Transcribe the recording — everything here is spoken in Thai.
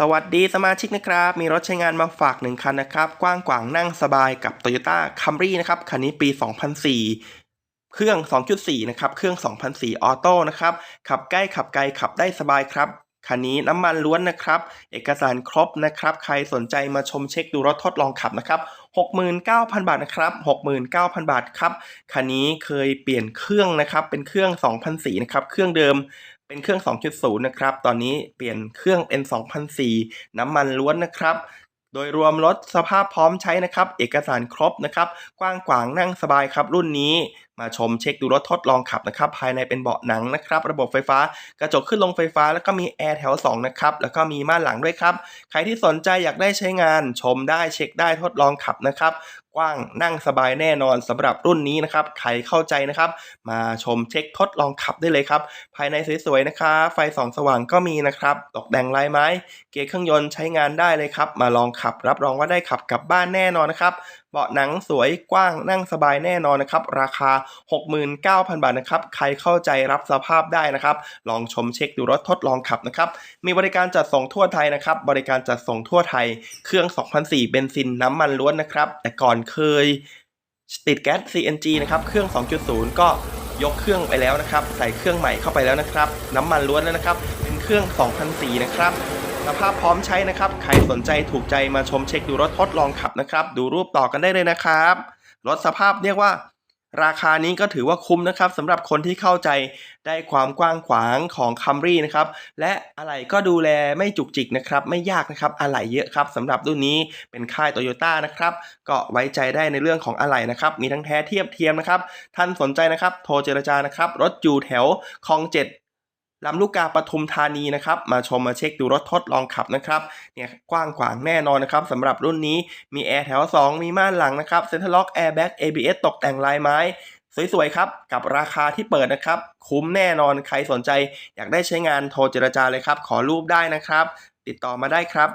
สวัสดีสมาชิกนะครับ มีรถใช้งานมาฝากหนึ่งคันนะครับ กว้างขวางนั่งสบายกับ Toyota Camry นะครับ คันนี้ปี 2004 เครื่อง 2.4 นะครับ เครื่อง 2004 ออโต้นะครับ ขับใกล้ขับไกลขับได้สบายครับ คันนี้น้ำมันล้วนนะครับ เอกสารครบนะครับ ใครสนใจมาชมเช็คดูรถทดลองขับนะครับ 69,000 บาทนะครับ 69,000 บาทครับ คันนี้เคยเปลี่ยนเครื่องนะครับ เป็นเครื่อง 2004 นะครับ เครื่องเดิม เป็นเครื่อง 2.0 นะครับ ตอนนี้เปลี่ยนเครื่องเป็น 2004 น้ำมันล้วนนะครับ โดยรวมรถสภาพพร้อมใช้นะครับ เอกสารครบนะครับ กว้างขวางนั่งสบายครับรุ่นนี้ มาชมเช็คดูรถทดลองขับนะครับภายในเป็นเบาะหนังนะครับระบบไฟฟ้ากระจกขึ้นลงไฟฟ้า แล้วก็มีแอร์แถว2นะครับแล้วก็มีม่านหลังด้วยครับใครที่สนใจอยากได้ใช้งาน ชมได้เช็คได้ทดลองขับนะครับกว้างนั่งสบายแน่นอนสำหรับรุ่นนี้นะครับใครเข้าใจนะครับ มาชมเช็คทดลองขับได้เลยครับ ภายในสวยๆนะครับไฟส่องสว่างก็มีนะครับตกแต่งลายไม้ เกียร์เครื่องยนต์ใช้งานได้เลยครับ มาลองขับรับรองว่าได้ขับกลับบ้านแน่นอนนะครับ บาะหนังสวยกว้างนั่งสบายแน่นอนนะครับ ราคา 69,000 บาทนะครับ ใครเข้าใจรับสภาพได้นะครับ ลองชมเช็คดูรถทดลองขับนะครับ มีบริการจัดส่งทั่วไทยนะครับ บริการจัดส่งทั่วไทย เครื่อง 2004 เบนซินน้ำมันล้วนนะครับ แต่ก่อนเคยติดแก๊ส CNG นะครับ เครื่อง 2.0 ก็ยกเครื่องไปแล้วนะครับ ใส่เครื่องใหม่เข้าไปแล้วนะครับ น้ำมันล้วนแล้วนะครับ เป็นเครื่อง 2004 นะครับ สภาพพร้อมใช้นะครับ ใครสนใจถูกใจมาชมเช็คดูรถทดลองขับนะครับ ดูรูปต่อกันได้เลยนะครับ รถสภาพเรียกว่า ราคานี้ก็ถือว่าคุ้มนะครับสำหรับคนที่เข้าใจได้ความกว้างขวางของ Camry นะครับ และอะไหล่ก็ดูแลไม่จุกจิกนะครับ ไม่ยากนะครับอะไหล่เยอะครับสำหรับรุ่นนี้เป็นค่าย Toyota นะครับ ก็ไว้ใจได้ในเรื่องของอะไหล่นะครับ มีทั้งแท้เทียบเทียมนะครับ ท่านสนใจนะครับ โทรเจรจานะครับ รถอยู่แถวคลองเจ็ด ลำลูกกาปทุมธานีนะครับมาชมมาเช็คดูรถทดลองขับนะครับเนี่ยกว้างขวางแน่นอนนะครับสำหรับรุ่นนี้มีแอร์แถว 2 มีม่านหลังนะครับเซ็นทรัลล็อกแอร์แบ็ก ABS ตกแต่งลายไม้สวยๆครับ กับราคาที่เปิดนะครับ คุ้มแน่นอนใครสนใจ อยากได้ใช้งานโทรเจรจาเลยครับ ขอรูปได้นะครับ ติดต่อมาได้ครับ